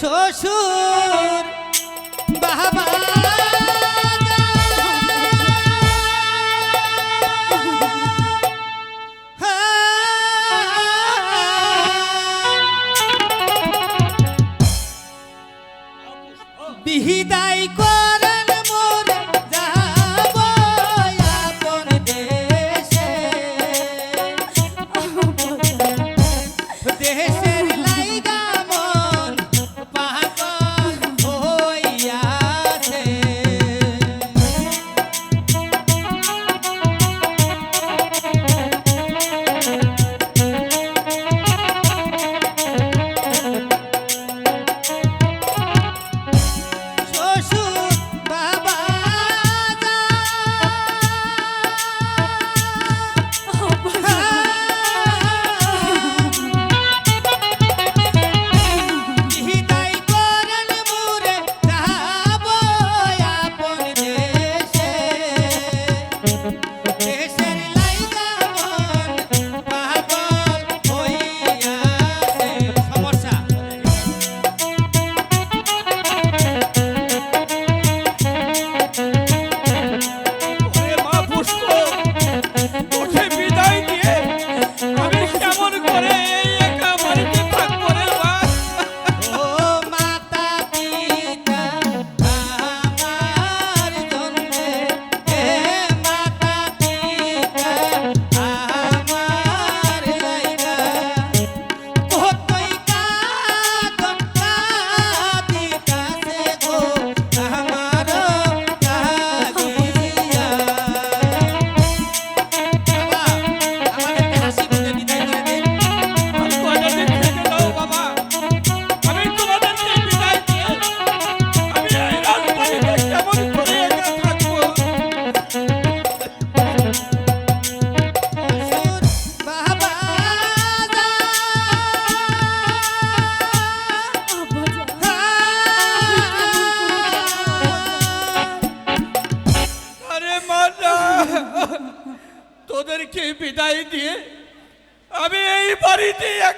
শ্বশুর বাবা। বিহিদাই করেন মোর যাব আপন দেশে। দেশে তোদেরকে বিদায় দিয়ে আমি এই বাড়িতে একা